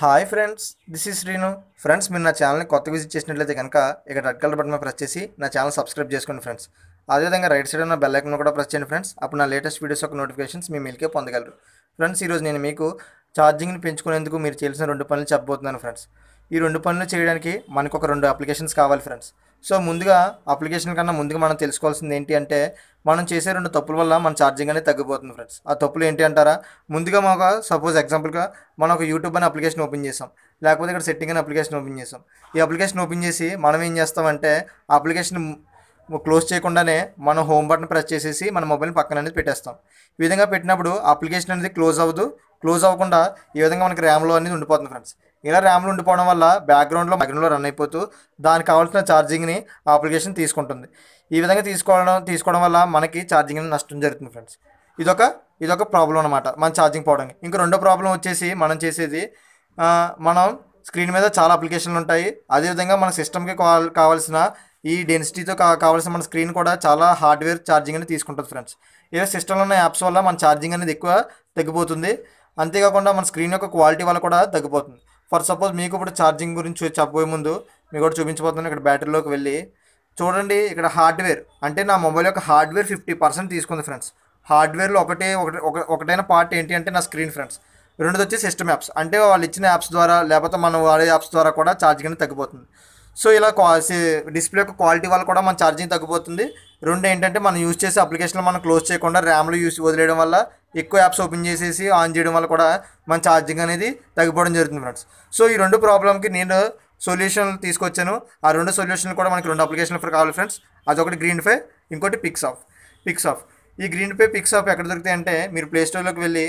Hi friends this is Srinu friends మీరు నా ఛానల్ని కొత్త విజిట్ చేసినట్లయితే కనుక ఇక్కడ రెడ్ కలర్ బటన్ ప్రెస్ చేసి నా ఛానల్ సబ్స్క్రైబ్ చేసుకోండి ఫ్రెండ్స్. అదేవిధంగా రైట్ సైడ్ ఉన్న బెల్ ఐకన్ కూడా ప్రెస్ చేయండి ఫ్రెండ్స్. అప్పుడు నా లేటెస్ట్ వీడియోస్ యొక్క నోటిఫికేషన్స్ మీ మీకే పొందగలరు. ఫ్రెండ్స్ ఈరోజు నేను మీకు ఛార్జింగ్ని పెంచుకునేందుకు మీరు చేయాల్సిన రెండు పనులు చెప్పబోతున్నాను ఫ్రెండ్స్. ఈ రెండు పనులు చేయడానికి మనకు ఒక రెండు అప్లికేషన్స్ కావాలి ఫ్రెండ్స్ సో ముందుగా అప్లికేషన్ కన్నా ముందుగా మనం తెలుసుకోవాల్సింది ఏంటి అంటే మనం చేసే రెండు తప్పుల వల్ల మన ఛార్జింగ్ అనేది తగ్గిపోతుంది ఫ్రెండ్స్ ఆ తప్పులు ఏంటి అంటారా? ముందుగా మాకు సపోజ్ ఎగ్జాంపుల్గా మనం ఒక యూట్యూబ్ అనే అప్లికేషన్ ఓపెన్ చేసాం. లేకపోతే ఇక్కడ సెట్టింగ్ అనే అప్లికేషన్ ఓపెన్ చేసాం. ఈ అప్లికేషన్ ఓపెన్ చేసి మనం ఏం చేస్తామంటే అప్లికేషన్ క్లోజ్ చేయకుండానే మనం హోమ్ బటన్ ప్రెస్ చేసేసి మన మొబైల్ పక్కన అనేది పెట్టేస్తాం. ఈ విధంగా పెట్టినప్పుడు అప్లికేషన్ అనేది క్లోజ్ అవ్వదు. క్లోజ్ అవ్వకుండా ఈ విధంగా మనకి ర్యామ్లో అనేది ఉండిపోతుంది ఫ్రెండ్స్ ఇలా ర్యామ్లు ఉండిపోవడం వల్ల బ్యాక్గ్రౌండ్లో బ్యాక్గ్రౌండ్లో రన్ అయిపోతూ దానికి కావాల్సిన ఛార్జింగ్ని ఆ అప్లికేషన్ తీసుకుంటుంది. ఈ విధంగా తీసుకోవడం తీసుకోవడం వల్ల మనకి ఛార్జింగ్ అనేది నష్టం జరుగుతుంది ఫ్రెండ్స్ ఇదొక ఇదొక ప్రాబ్లం అనమాట మన ఛార్జింగ్ పోవడానికి. ఇంకా రెండో ప్రాబ్లం వచ్చేసి మనం చేసేది మనం స్క్రీన్ మీద చాలా అప్లికేషన్లు ఉంటాయి. అదేవిధంగా మన సిస్టమ్కి కావాల్సిన ఈ డెన్సిటీతో కావాల్సిన మన స్క్రీన్ కూడా చాలా హార్డ్వేర్ ఛార్జింగ్ అనేది తీసుకుంటుంది ఫ్రెండ్స్ ఇలా సిస్టంలో ఉన్న యాప్స్ వల్ల మన ఛార్జింగ్ అనేది ఎక్కువ తగ్గిపోతుంది. అంతేకాకుండా మన స్క్రీన్ యొక్క క్వాలిటీ వల్ల కూడా తగ్గిపోతుంది. ఫర్ సపోజ్ మీకు ఇప్పుడు ఛార్జింగ్ గురించి చెప్పబోయే ముందు మీకు కూడా చూపించబోతున్నాను. ఇక్కడ బ్యాటరీలోకి వెళ్ళి చూడండి ఇక్కడ హార్డ్వేర్. అంటే నా మొబైల్ యొక్క హార్డ్వేర్ ఫిఫ్టీ పర్సెంట్ తీసుకుంది ఫ్రెండ్స్. హార్డ్వేర్లో ఒకటే ఒకటి ఒక- ఒకటైన పార్ట్ ఏంటి అంటే నా స్క్రీన్ ఫ్రెండ్స్. రెండోది వచ్చి సిస్టమ్ యాప్స్. అంటే వాళ్ళు ఇచ్చిన యాప్స్ ద్వారా లేకపోతే మనం వాడే యాప్స్ ద్వారా కూడా ఛార్జింగ్ అనేది తగ్గిపోతుంది. సో ఇలా డిస్ప్లే యొక్క క్వాలిటీ వల్ల కూడా మన ఛార్జింగ్ తగ్గిపోతుంది. రెండు ఏంటంటే మనం యూజ్ చేసే అప్లికేషన్లు మనం క్లోజ్ చేయకుండా ర్యామ్లు యూస్ వదిలేయడం వల్ల ఎక్కువ యాప్స్ ఓపెన్ చేసేసి ఆన్ చేయడం వల్ల కూడా మన ఛార్జింగ్ అనేది తగ్గిపోవడం జరుగుతుంది ఫ్రెండ్స్. సో ఈ రెండు ప్రాబ్లంకి నేను సొల్యూషన్లు తీసుకొచ్చాను. ఆ రెండు సొల్యూషన్లు కూడా మనకి రెండు అప్లికేషన్లు కావాలి ఫ్రెండ్స్. అదొకటి గ్రీన్ ఫై ఇంకోటి పిక్స్ ఆఫ్ పిక్స్ ఆఫ్ ఈ గ్రీన్ పే పిక్స్ ఆఫ్ ఎక్కడ దొరుకుతాయి అంటే మీరు ప్లే స్టోర్లోకి వెళ్ళి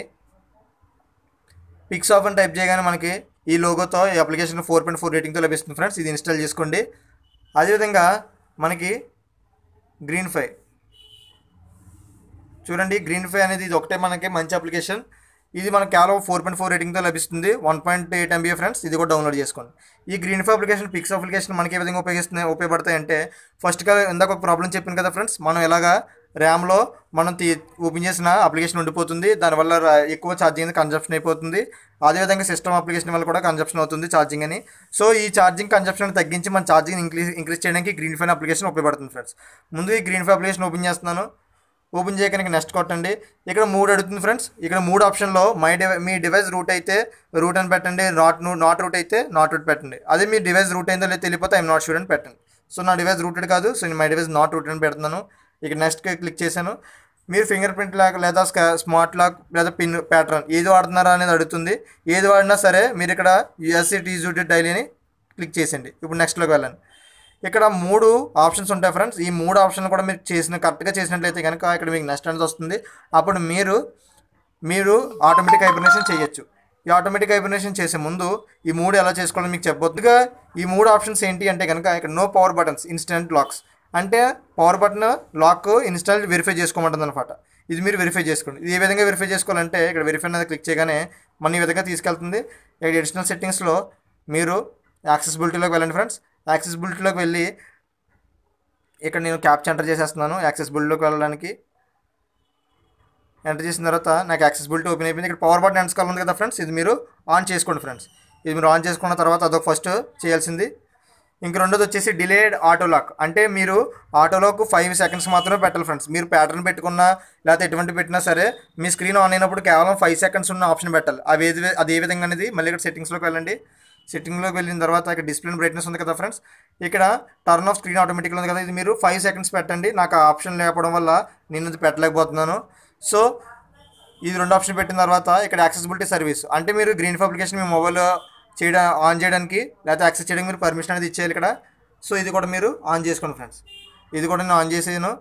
పిక్స్ ఆఫ్ అని టైప్ చేయగానే మనకి ఈ లోగోతో ఈ అప్లికేషన్ ఫోర్ పాయింట్ ఫోర్ రేటింగ్తో లభిస్తుంది ఫ్రెండ్స్. ఇది ఇన్స్టాల్ చేసుకోండి. అదేవిధంగా మనకి గ్రీన్ ఫై. చూడండి గ్రీన్ ఫై అనేది ఇది ఒకటే మనకి మంచి అప్లికేషన్. ఇది మనకు కేవలం ఫోర్ పాయింట్ ఫోర్ రేటింగ్తో లభిస్తుంది. One point eight MB friends ఇది కూడా డౌన్లోడ్ చేసుకోండి. ఈ Greenify application pics application మనకి ఏ విధంగా ఉపయోగిస్తున్నాయి ఉపయోగపడతాయి అంటే ఫస్ట్గా ఇందాక ఒక ప్రాబ్లం చెప్పాను కదా ఫ్రెండ్స్ మనం ఎలాగా ర్యామ్లో మనం తీ ఓపెన్ చేసిన అప్లికేషన్ ఉండిపోతుంది. దానివల్ల ఎక్కువ ఛార్జింగ్ కన్జప్షన్ అయిపోతుంది. అదేవిధంగా సిస్టమ్ అప్లికేషన్ వల్ల కూడా కన్జప్షన్ అవుతుంది ఛార్జింగ్ అని. సో ఈ ఛార్జింగ్ కన్జప్షన్ తగ్గించి మన ఛార్జింగ్ ఇంక్రీజ్ ఇంక్రీజ్ చేయడానికి గ్రీన్ ఫైన్ అప్లికేషన్ ఉపయోగపడుతుంది ఫ్రెండ్స్ ముందు ఈ గ్రీన్ ఫై అప్లికేషన్ ఓపెన్ చేస్తున్నాను. ఓపెన్ చేయడానికి నెక్స్ట్ కొట్టండి. ఇక్కడ మూడు అడుగుతుంది ఫ్రెండ్స్. ఇక్కడ మూడు ఆప్షన్లో మై డివై మీ డివైస్ రూట్ అయితే రూట్ అని పెట్టండి. నాట్ నాట్ రూట్ అయితే నాట్ రూట్ పెట్టండి. అదే మీ డివైస్ రూట్ అయిందో లేదో తెలియపోతే ఐఎమ్ నాట్ షూర్ అని పెట్టండి. సో నా డివైస్ రూటెడ్ కాదు. సో నేను మై డివైస్ నాట్ రూటెడ్ అని పెడుతున్నాను. ఇక్కడ నెక్స్ట్ క్లిక్ చేశాను. మీరు ఫింగర్ ప్రింట్ లాక్ లేదా స్మార్ట్ లాక్ లేదా పిన్ ప్యాటర్న్ ఏది వాడుతున్నారా అనేది అడుగుతుంది. ఏది వాడినా సరే మీరు ఇక్కడ యూఎస్సీ టీజూటీ డైలీని క్లిక్ చేసేయండి. ఇప్పుడు నెక్స్ట్లోకి వెళ్ళండి. ఇక్కడ మూడు ఆప్షన్స్ ఉంటాయి ఫ్రెండ్స్. ఈ మూడు ఆప్షన్లు కూడా మీరు చేసిన కరెక్ట్గా చేసినట్లయితే కనుక ఇక్కడ మీకు నెక్స్ట్ అనేది వస్తుంది. అప్పుడు మీరు మీరు ఆటోమేటిక్ హైబర్నేషన్ చేయొచ్చు. ఈ ఆటోమేటిక్ హైబర్నేషన్ చేసే ముందు ఈ మూడు ఎలా చేసుకోవాలో మీకు చెప్పొద్దుగా ఈ మూడు ఆప్షన్స్ ఏంటి అంటే కనుక ఇక్కడ no power buttons instant locks. అంటే power button lock install verify చేసుకోమంటుంది అనమాట ఇది మీరు వెరిఫై చేసుకోండి. ఇది ఏ విధంగా వెరిఫై చేసుకోవాలంటే ఇక్కడ వెరిఫై అనేది క్లిక్ చేయగానే మన ఈ విధంగా తీసుకెళ్తుంది. ఇక్కడ ఎడిషనల్ సెట్టింగ్స్లో మీరు యాక్సెసిబిలిటీలోకి వెళ్ళండి ఫ్రెండ్స్. యాక్సెసిబిలిటీలోకి వెళ్ళి ఇక్కడ నేను క్యాప్చర్ ఎంటర్ చేసేస్తున్నాను యాక్సెసిబిలిటీలోకి వెళ్ళడానికి. ఎంటర్ చేసిన తర్వాత నాకు యాక్సెసిబిలిటీ ఓపెన్ అయిపోయింది. ఇక్కడ పవర్ బటన్ ఎంచుకోవాలి ఉంది కదా ఫ్రెండ్స్ ఇది మీరు ఆన్ చేసుకోండి ఫ్రెండ్స్. ఇది మీరు ఆన్ చేసుకున్న తర్వాత అదొక ఫస్ట్ చేయాల్సింది. ఇంక రెండోది వచ్చేసి డిలేడ్ ఆటో లాక్. అంటే మీరు ఆటోలోకి ఫైవ్ సెకండ్స్ మాత్రమే పెట్టాలి ఫ్రెండ్స్. మీరు ప్యాటర్న్ పెట్టుకున్నా లేకపోతే ఎటువంటి పెట్టినా సరే మీ స్క్రీన్ ఆన్ అయినప్పుడు కేవలం ఫైవ్ సెకండ్స్ ఉన్న ఆప్షన్ పెట్టాలి. అవి ఏది అది ఏ విధంగా అనేది మళ్ళీ ఇక్కడ సెట్టింగ్స్లోకి వెళ్ళండి. సెట్టింగ్లోకి వెళ్ళిన తర్వాత ఇక్కడ డిస్ప్లే బ్రైట్నెస్ ఉంది కదా ఫ్రెండ్స్ ఇక్కడ టర్న్ ఆఫ్ స్క్రీన్ ఆటోమేటిక్గా ఉంది కదా. ఇది మీరు ఫైవ్ సెకండ్స్ పెట్టండి. నాకు ఆప్షన్ లేకపోవడం వల్ల నేను ఇది పెట్టలేకపోతున్నాను. సో ఇది రెండు ఆప్షన్ పెట్టిన తర్వాత ఇక్కడ యాక్సెసిబిలిటీ సర్వీస్ అంటే మీరు గ్రీన్ అప్లికేషన్ మీ మొబైల్ చేయడం ఆన్ చేయడానికి లేకపోతే యాక్సెస్ చేయడానికి మీరు పర్మిషన్ అనేది ఇచ్చేయాలి ఇక్కడ. సో ఇది కూడా మీరు ఆన్ చేసుకోండి ఫ్రెండ్స్ ఇది కూడా నేను ఆన్ చేసాను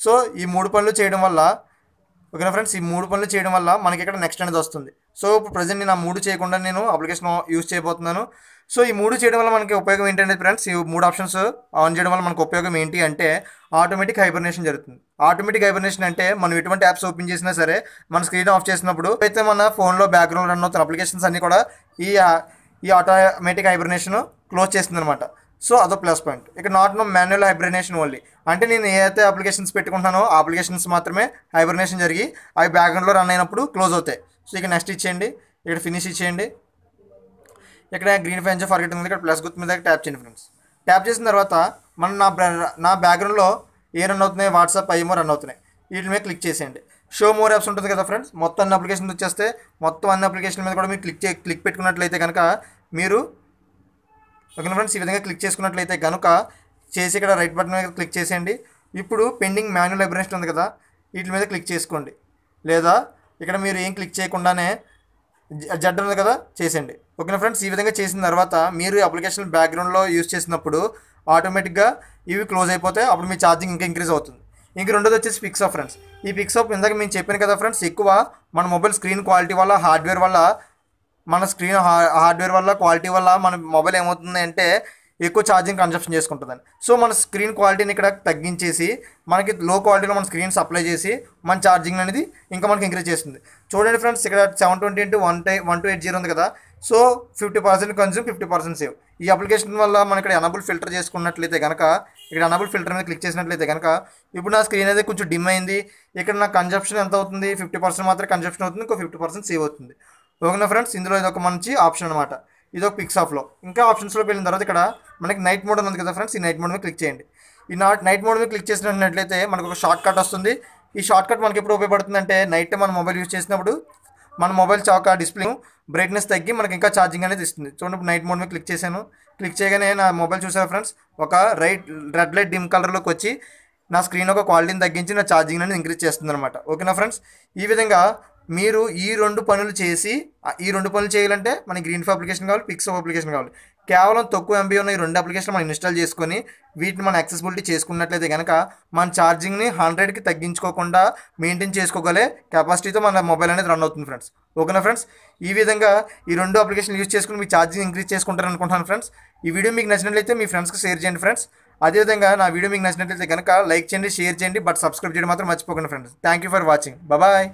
సో ఈ మూడు పనులు చేయడం వల్ల ఓకేనా ఫ్రెండ్స్? ఈ మూడు పనులు చేయడం వల్ల మనకి ఇక్కడ నెక్స్ట్ అనేది వస్తుంది. సో ఇప్పుడు ప్రజెంట్ నేను ఆ మూడు చేయకుండా నేను అప్లికేషన్ యూస్ చేయబోతున్నాను. సో ఈ మూడు చేయడం వల్ల మనకి ఉపయోగం ఏంటంటే ఫ్రెండ్స్ ఈ మూడు ఆప్షన్స్ ఆన్ చేయడం వల్ల మనకు ఉపయోగం ఏంటి అంటే ఆటోమేటిక్ హైబర్నేషన్ జరుగుతుంది. ఆటోమేటిక్ హైబర్నేషన్ అంటే మనం ఎటువంటి యాప్స్ ఓపెన్ చేసినా సరే మన స్క్రీన్ ఆఫ్ చేసినప్పుడు అయితే మన ఫోన్లో బ్యాక్గ్రౌండ్ రన్ అవుతున్న అప్లికేషన్స్ అన్నీ కూడా ఈ ఈ ఆటోమేటిక్ హైబర్నేషన్ క్లోజ్ చేస్తుంది అనమాట సో అదో ప్లస్ పాయింట్. ఇక not no manual hibernation only. అంటే నేను ఏదైతే అప్లికేషన్స్ పెట్టుకుంటున్నానో ఆ అప్లికేషన్స్ మాత్రమే హైబ్రినేషన్ జరిగి అవి బ్యాక్గ్రౌండ్లో రన్ అయినప్పుడు క్లోజ్ అవుతాయి. సో ఇక నెక్స్ట్ ఇచ్చేయండి. ఇక్కడ ఫినిష్ ఇచ్చేయండి. ఇక్కడ గ్రీన్ ఫెన్స్ ఫర్గెట్ ఉంది. ఇక్కడ ప్లస్ గుర్తు మీద ట్యాప్ చేయండి ఫ్రెండ్స్. ట్యాప్ చేసిన తర్వాత మనం నా నా బ్యాక్గ్రౌండ్లో ఏ రన్ అవుతున్నాయి? వాట్సాప్ ఐఎంఓ రన్ అవుతున్నాయి. వీటి మీద క్లిక్ చేసేయండి. షో మోర్ యాప్స్ ఉంటుంది కదా ఫ్రెండ్స్? మొత్తం అన్ని అప్లికేషన్ వచ్చేస్తే మొత్తం అన్ని అప్లికేషన్ మీద కూడా మీరు క్లిక్ చే క్లిక్ పెట్టుకున్నట్లయితే కనుక మీరు ఓకేనా ఫ్రెండ్స్ ఈ విధంగా క్లిక్ చేసుకున్నట్లయితే కనుక చేసి ఇక్కడ రైట్ బటన్ మీద క్లిక్ చేసేయండి. ఇప్పుడు పెండింగ్ మాన్యువల్ లైబ్రరీ ఉంది కదా వీటి మీద క్లిక్ చేసుకోండి. లేదా ఇక్కడ మీరు ఏం క్లిక్ చేయకుండానే జ- జడ్ ఉంది కదా చేసేయండి. ఓకేనా ఫ్రెండ్స్ ఈ విధంగా చేసిన తర్వాత మీరు అప్లికేషన్ బ్యాక్గ్రౌండ్లో యూస్ చేసినప్పుడు ఆటోమేటిక్గా ఇవి క్లోజ్ అయిపోతే అప్పుడు మీ ఛార్జింగ్ ఇంకా ఇంక్రీజ్ అవుతుంది. ఇంక రెండోది వచ్చేసి పిక్స్ ఆఫ్ ఫ్రెండ్స్ ఈ పిక్స్ ఆఫ్ ఇందాక మేము చెప్పాను కదా ఫ్రెండ్స్ ఎక్కువ మన మొబైల్ స్క్రీన్ క్వాలిటీ వల్ల హార్డ్వేర్ వల్ల మన స్క్రీన్ హార్డ్వేర్ వల్ల క్వాలిటీ వల్ల మన మొబైల్ ఏమవుతుంది అంటే ఎక్కువ ఛార్జింగ్ కన్సప్షన్ చేసుకుంటుందని సో మన స్క్రీన్ క్వాలిటీని ఇక్కడ తగ్గించేసి మనకి లో క్వాలిటీలో మన స్క్రీన్ సప్లై చేసి మన ఛార్జింగ్ అనేది ఇంకా మనకి ఇంక్రీజ్ చేస్తుంది. చూడండి ఫ్రెండ్స్ ఇక్కడ సెవెన్ ట్వంటీ ఇంటూ వన్ టై వన్ టూ ఎయిట్ జీరో ఉంది కదా. So fifty percent consume fifty percent save. ఈ అప్లికేషన్ వల్ల మనం ఇక్కడ ఎనబుల్ ఫిల్టర్ చేసుకున్నట్లయితే కనుక ఇక్కడ ఎనబుల్ ఫిల్టర్ మీద క్లిక్ చేసినట్లయితే కనుక ఇప్పుడు నా స్క్రీన్ అయితే కొంచెం డిమ్ అయింది. ఇక్కడ నా కన్జప్షన్ ఎంత అవుతుంది? ఫిఫ్టీ పర్సెంట్ మాత్రమే కన్జప్షన్ అవుతుంది ఇంకో ఫిఫ్టీ పర్సెంట్ సేవ్ అవుతుంది. ఓకేనా ఫ్రెండ్స్? ఇందులో ఇది ఒక మంచి ఆప్షన్ అనమాట ఇది ఒక పిక్స్ ఆఫ్లో ఇంకా ఆప్షన్స్లోకి వెళ్ళిన తర్వాత ఇక్కడ మనకి నైట్ మోడ్ ఉంది కదా ఫ్రెండ్స్? ఈ నైట్ మోడ్ మీద క్లిక్ చేయండి. ఈ నా నైట్ మోడ్ మీద క్లిక్ చేసినట్లయితే మనకు ఒక షార్ట్ కట్ వస్తుంది. ఈ షార్ట్ కట్ మనకి ఎప్పుడు ఉపయోగపడుతుందంటే నైట్ మన మొబైల్ యూజ్ చేసినప్పుడు మన మొబైల్ చౌక డిస్ప్లే బ్రైట్నెస్ తగ్గి మనకి ఇంకా ఛార్జింగ్ అనేది ఇస్తుంది. చూడండి ఇప్పుడు నైట్ మోడ్ మీద క్లిక్ చేశాను. క్లిక్ చేయగానే నా మొబైల్ చూసారు ఫ్రెండ్స్? ఒక రైట్ రెడ్ లైట్ డిమ్ కలర్లోకి వచ్చి నా స్క్రీన్ ఒక క్వాలిటీని తగ్గించి నా ఛార్జింగ్ అనేది ఇంక్రీజ్ చేస్తుంది అనమాట ఓకేనా ఫ్రెండ్స్? ఈ విధంగా మీరు ఈ రెండు పనులు చేసి ఈ రెండు పనులు చేయాలంటే మనకి గ్రీన్ ఫ్ అప్లికేషన్ కావాలి పిక్స్ అప్లికేషన్ కావాలి. కేవలం తక్కువ ఎంబీ ఉన్న ఈ రెండు అప్లికేషన్ మనం ఇన్స్టాల్ చేసుకొని వీటిని మనం యాక్సెసిబిలిటీ చేసుకున్నట్లయితే కనుక మన ఛార్జింగ్ని హండ్రెడ్కి తగ్గించుకోకుండా మెయింటైన్ చేసుకోగలే కెపాసిటీతో మన మొబైల్ అనేది రన్ అవుతుంది ఫ్రెండ్స్ ఓకేనా ఫ్రెండ్స్ ఈ విధంగా ఈ రెండు అప్లికేషన్ యూజ్ చేసుకుని మీ ఛార్జింగ్ ఇంక్రీజ్ చేసుకుంటారు అనుకుంటున్నాను ఫ్రెండ్స్ ఈ వీడియో మీకు నచ్చినట్లయితే మీ ఫ్రెండ్స్కి షేర్ చేయండి ఫ్రెండ్స్ అదేవిధంగా నా వీడియో మీకు నచ్చినట్లయితే కనుక లైక్ చేయండి షేర్ చేయండి బట్ సబ్స్క్రైబ్ చేయడం మాత్రం మర్చిపోకండి friends thank you for watching bye